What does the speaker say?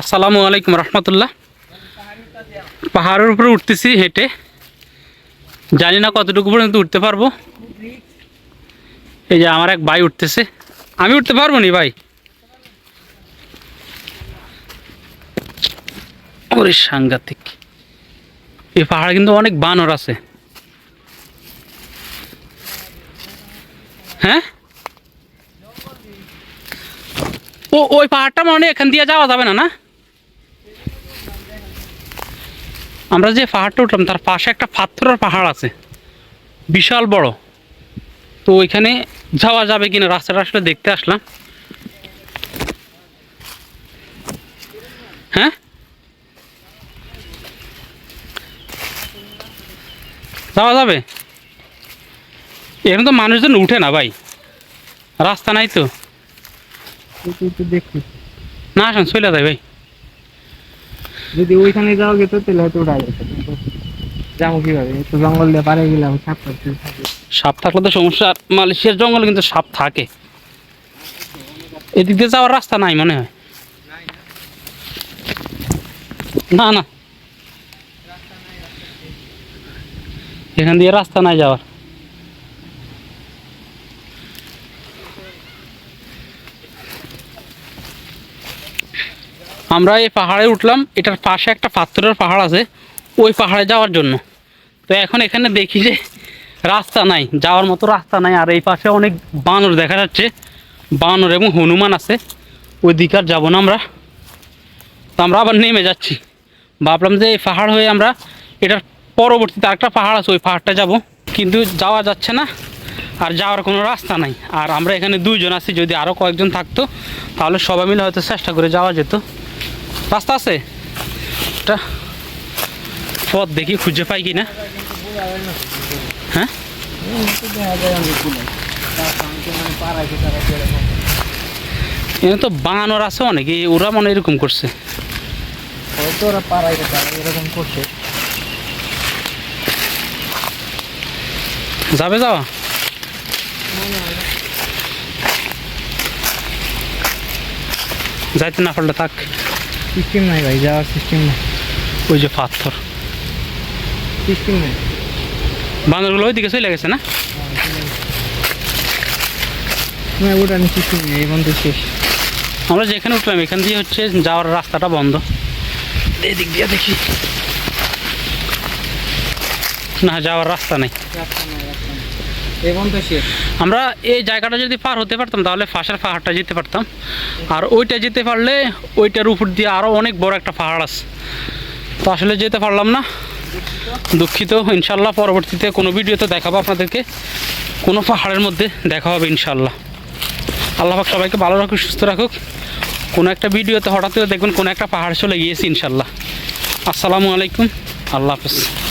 আসসালামু আলাইকুম রহমতুল্লাহ। পাহাড়ের উপরে উঠতেছি হেঁটে। জানি না কতটুকু পর্যন্ত উঠতে পারব। এই যে আমার এক ভাই উঠতেছে। আমি উঠতে পারব নি ভাই? ওরে সাংঘাতিক। এই পাহাড়ে কিন্তু অনেক বানর আছে। হ্যাঁ? ও, ওই পাহাড়টা মানে এখান দিয়ে যাওয়া যাবে না না? আমরা যে পাহাড়টা উঠলাম তার পাশে একটা পাথরের পাহাড় আছে। বিশাল বড়। তো ওইখানে যাওয়া যাবে কিনা রাস্তাটা আসলে দেখতে আসলাম। হ্যাঁ? যাওয়া যাবে? এখানে তো মানুষজন উঠে না ভাই। রাস্তা নাই তো। না আসেন চলে যায় ভাই। যদি ওইখানে যাও গেত তাহলে হয়তো উঠা যেত কিন্তু যাব কীভাবে? একটু জঙ্গল দিয়ে পারে গেলাম, সাপ করতে থাকে। সাপ থাকলে তো সমস্যা, মালয়েশিয়ার জঙ্গলে কিন্তু সাপ থাকে। এদিক দিয়ে যাওয়ার রাস্তা নাই মনে হয়। না না। এখান দিয়ে রাস্তা নাই যাওয়ার। আমরা এই পাহাড়ে উঠলাম, এটার পাশে একটা পাথরের পাহাড় আছে, ওই পাহাড়ে যাওয়ার জন্য। তো এখন এখানে দেখি যে রাস্তা নাই, যাওয়ার মতো রাস্তা নাই, আর এই পাশে অনেক বানর দেখা যাচ্ছে, বানর এবং হনুমান আছে ওই দিকে আর যাব না আমরা। তো আমরা আবার নেমে যাচ্ছি। ভাবলাম যে এই পাহাড় হয়ে আমরা এটার পরবর্তীতে আরেকটা পাহাড় আছে, ওই পাহাড়টা যাব। কিন্তু যাওয়া যাচ্ছে না, আর যাওয়ার কোনো রাস্তা নাই। আর আমরা এখানে দুইজন আছি, যদি আরও কয়েকজন থাকতো, তাহলে সবাই মিলে হয়তো চেষ্টা করে যাওয়া যেত। রাস্তা আছে? এটা পথ দেখি খুঁজে পাই কি না হ্যাঁ? এখানে তো বানর আছে অনেক ওরা মনে এরকম করছে। হয়তো ওরা এরকম করছে। যাবে যাওয়া? যাইতে না পারলে থাক। সিস্টেম নাই ভাই যাওয়ার সিস্টেম নাই। ওই যে পাথর। সিস্টেম নাই। বানরগুলো ওইদিকে চলে গেছে না? না ওটা নিয়ে সিস্টেম নেই এই বন্ধু শেষ। আমরা যেখানে উঠলাম এখান দিয়ে হচ্ছে যাওয়ার রাস্তাটা বন্ধ। এদিক দিয়ে দেখি। না যাওয়ার রাস্তা নেই। রাস্তা নাই রাস্তা নাই এই বন্ধু শেষ আমরা এই জায়গাটা যদি পার হতে পারতাম, তাহলে ফাঁসার পাহাড়টা যেতে পারতাম। আর ওইটা যেতে পারলে ওইটার উপর দিয়ে আরও অনেক বড় একটা পাহাড় আছে। তো আসলে যেতে পারলাম না। দুঃখিত, ইনশাল্লাহ পরবর্তীতে কোনো ভিডিওতে দেখাবো আপনাদেরকে। কোনো পাহাড়ের মধ্যে দেখা হবে, ইনশাল্লাহ। আল্লাহ পাক সবাইকে ভালো রাখুক, সুস্থ রাখুক। কোনো একটা ভিডিওতে হঠাৎ করে দেখবেন কোনো একটা পাহাড় চলে গিয়েছি, ইনশাল্লাহ। আসসালামু আলাইকুম। আল্লাহ হাফেজ।